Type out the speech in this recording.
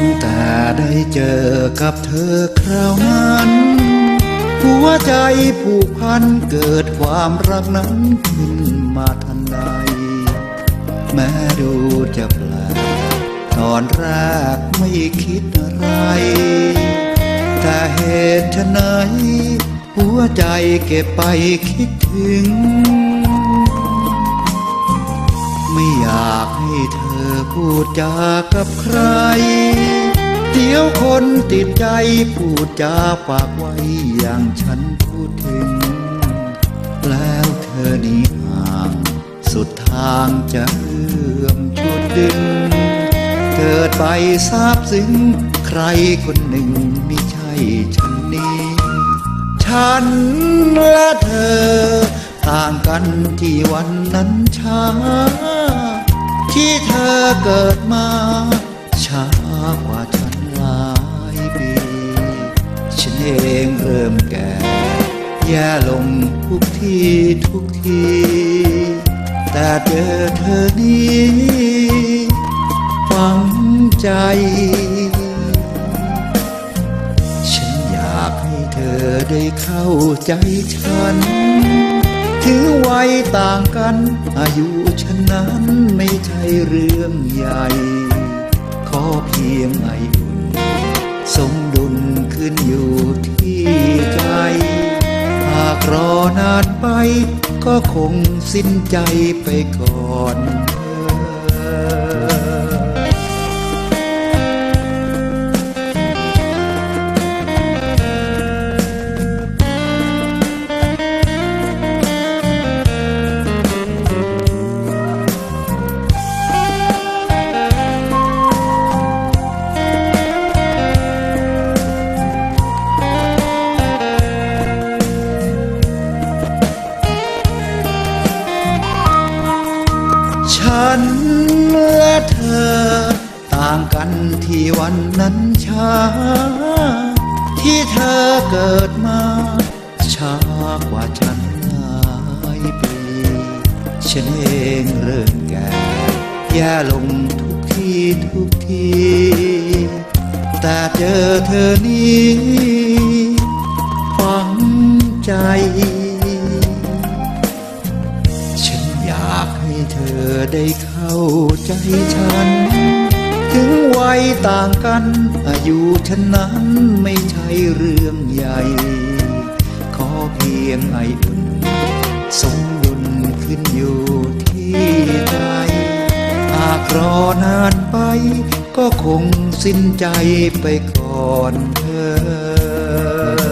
งแต่ได้เจอกับเธอคราวนั้น หัวใจผูกพันเกิดความรักนั้นขึ้นมาทันใด แม้ดูจะแปลกตอนแรกไม่คิดอะไร แต่เหตุไฉนหัวใจเก็บไปคิดถึง ไม่อยากให้เธอพูดจากับใคร เดี๋ยวคนติดใจพูดจาฝากไว้อย่างฉันพูดถึง แล้วเธอนี้ห่าง สุดทางจะเอื้อมชุดดึง เกิดไปทราบซึ้งใครคนหนึ่งไม่ใช่ฉันนี้ ฉันและเธอ กันที่วันนั้นช้า ที่เธอเกิดมา ช้ากว่าฉันหลายปี ฉันเองเริ่มแก่ แย่ลงทุกทีทุกที แต่เจอเธอนี้ฝังใจ ฉันอยากให้เธอได้เข้าใจฉัน วัยต่างกัน อายุฉันนั้นไม่ใช่เรื่องใหญ่ ขอเพียงไออุ่น สมดุลขึ้นอยู่ที่ใจหากรอนานไปก็คงสิ้นใจไปก่อน ฉันและเธอ ต่างกันที่วันนั้นช้า ที่เธอเกิดมาช้ากว่าฉันหลายปีฉันเองเริ่มแก่แย่ลงทุกทีทุกทีแต่เจอเธอนี้ฝังใจ เธอได้เข้าใจฉัน ถึงวัยต่างกัน อายุฉันนั้นไม่ใช่เรื่องใหญ่ ขอเพียงไออุ่นสมดุลขึ้นอยู่ที่ใจหากรอนานไป ก็คงสิ้นใจไปก่อนเธอ